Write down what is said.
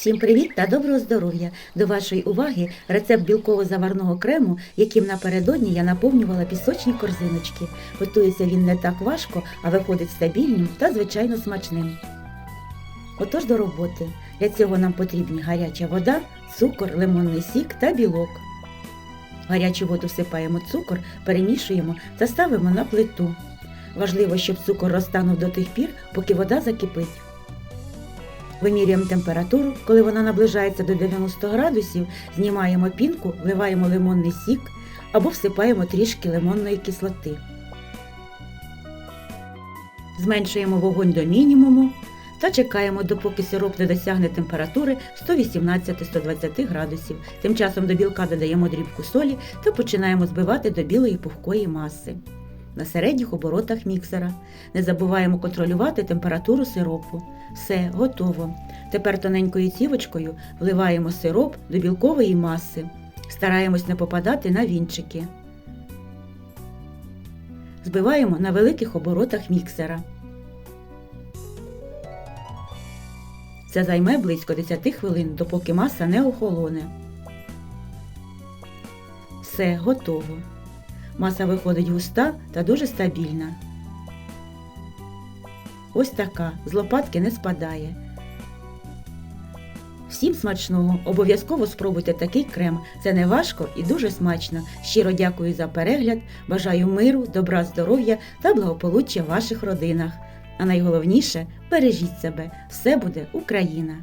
Всім привіт та доброго здоров'я! До вашої уваги рецепт білково-заварного крему, яким напередодні я наповнювала пісочні корзиночки. Готується він не так важко, а виходить стабільним та звичайно смачним. Отож до роботи. Для цього нам потрібні гаряча вода, цукор, лимонний сік та білок. Гарячу воду всипаємо цукор, перемішуємо та ставимо на плиту. Важливо, щоб цукор розтанув до тих пір, поки вода закипить. Вимірюємо температуру, коли вона наближається до 90 градусів, знімаємо пінку, вливаємо лимонний сік або всипаємо трішки лимонної кислоти. Зменшуємо вогонь до мінімуму та чекаємо, допоки сироп не досягне температури 118-120 градусів. Тим часом до білка додаємо дрібку солі та починаємо збивати до білої пухкої маси. На середніх оборотах міксера. Не забуваємо контролювати температуру сиропу. Все, готово. Тепер тоненькою цівочкою вливаємо сироп до білкової маси. Стараємось не попадати на вінчики. Збиваємо на великих оборотах міксера. Це займе близько 10 хвилин, допоки маса не охолоне. Все, готово. Маса виходить густа та дуже стабільна. Ось така, з лопатки не спадає. Всім смачного! Обов'язково спробуйте такий крем. Це не важко і дуже смачно. Щиро дякую за перегляд. Бажаю миру, добра, здоров'я та благополуччя в ваших родинах. А найголовніше бережіть себе. Все буде Україна!